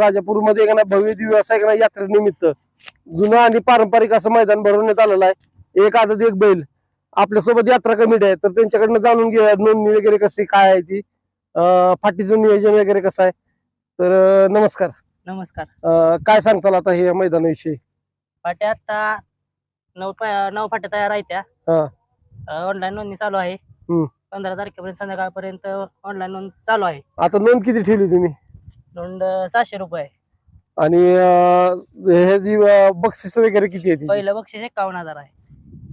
राजापूरमध्ये एक ना भव्य दिव्य असं एक ना यात्रेनिमित्त जुनं आणि पारंपरिक असं मैदान भरवण्यात आलेलं आहे. एक आदत एक बैल. आपल्यासोबत यात्रा कमिटी आहे. तर त्यांच्याकडनं जाणून घेऊया नोंदणी वगैरे कशी काय आहे ती? फाटीचं नियोजन वगैरे कसं आहे? तर नमस्कार. नमस्कार. अं, काय सांगचाल आता हे मैदानाविषयी? फाट्या आता नऊ पा- नऊ फाट्या तयार आहेत हा. त्या ऑनलाईन नोंदणी चालू आहे. पंधरा तारखेपर्यंत संध्याकाळपर्यंत ऑनलाईन नोंद चालू आहे. आता नोंद किती ठेवली तुम्ही? नोंद सहाशे रुपये. आणि अं, हे जी बक्षीस वगैरे किती आहे तिची? पहिलं बक्षीस एकावन्न हजार आहे.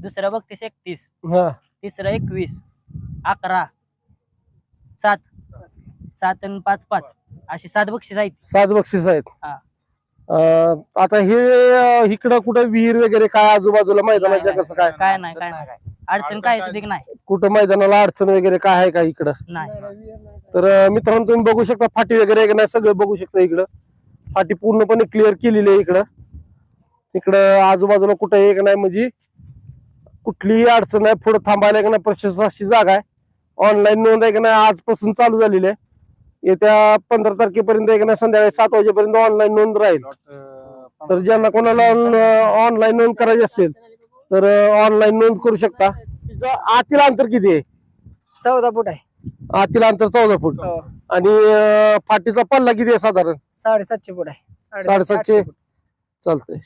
दुसरं बक्षीस एकतीस. हा. तिसरं एकवीस. अकरा. सात. सात आणि पाच पाच. अशी सात बक्षीस आहेत. सात बक्षीस आहेत. हा. अं, आता हे अं, इकडं कुठं विहीर वगैरे काय आजूबाजूला मैदानाच्या नाही, कसं काय? काय नाही काय नाही. अडचण काय सुद्धा नाही. कुठं मैदानाला अडचण वगैरे काय आहे का इकडं? नाही. तर मित्रांनो तुम्ही बघू शकता फाटी वगैरे एक नाही सगळं बघू शकता इकडं. फाटी पूर्णपणे क्लिअर केलेली आहे इकडं. इकडं आजूबाजूला कुठं एक नाही म्हणजे कुठलीही अडचण नाही पुढे थांबायला एक नाही प्रशस्ताची जागा आहे. ऑनलाईन नोंद आहे का नाही आजपासून चालू झालेली आहे. येत्या पंधरा तारखेपर्यंत एक नाही संध्याकाळी सात वाजेपर्यंत ऑनलाईन नोंद राहील. तर ज्यांना कोणाला ऑनलाईन नोंद करायची असेल तर ऑनलाईन नोंद करू शकता. तिचं आतील अंतर किती आहे? चौदा फूट आहे. आतील अंतर चौदा फूट. हो. आणि अं, फाटीचा पल्ला किती आहे साधारण? साडेसातशे फूट आहे. साडेसातशे. चालतंय.